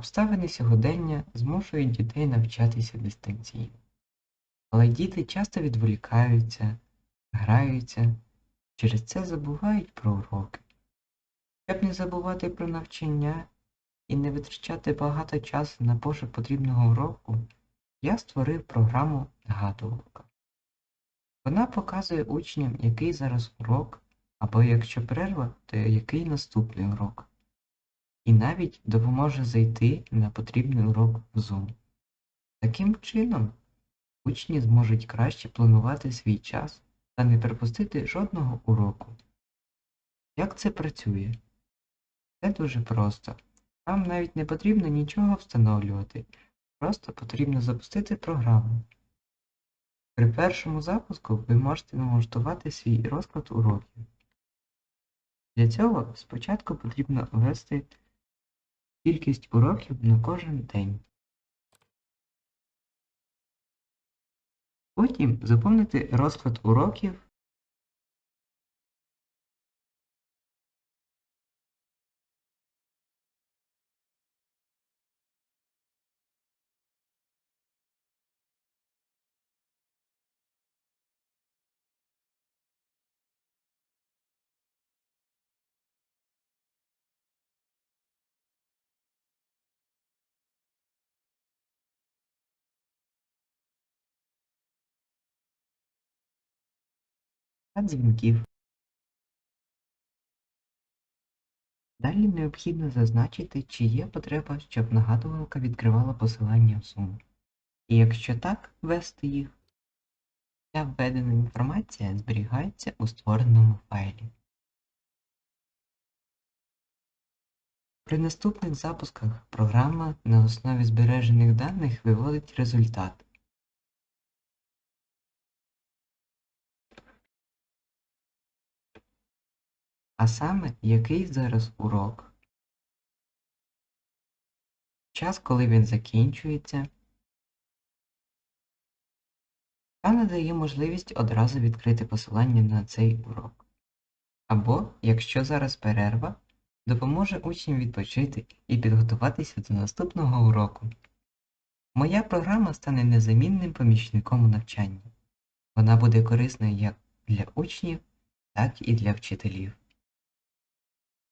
Обставини сьогодення змушують дітей навчатися дистанційно. Але діти часто відволікаються, граються, через це забувають про уроки. Щоб не забувати про навчання і не витрачати багато часу на пошук потрібного уроку, я створив програму Нагадувалка. Вона показує учням, який зараз урок, або якщо перерва, то який наступний урок. І навіть допоможе зайти на потрібний урок в Zoom. Таким чином, учні зможуть краще планувати свій час та не пропустити жодного уроку. Як це працює? Це дуже просто. Вам навіть не потрібно нічого встановлювати, просто потрібно запустити програму. При першому запуску ви можете налаштувати свій розклад уроків. Для цього спочатку потрібно ввести кількість уроків на кожен день. Потім заповнити розклад уроків дзвінків. Далі необхідно зазначити, чи є потреба, щоб нагадувалка відкривала посилання в Zoom. І якщо так, ввести їх. Вся введена інформація зберігається у створеному файлі. При наступних запусках програма на основі збережених даних виводить результат. А саме, який зараз урок, час, коли він закінчується, та надає можливість одразу відкрити посилання на цей урок. Або, якщо зараз перерва, допоможе учням відпочити і підготуватися до наступного уроку. Моя програма стане незамінним помічником у навчанні. Вона буде корисною як для учнів, так і для вчителів.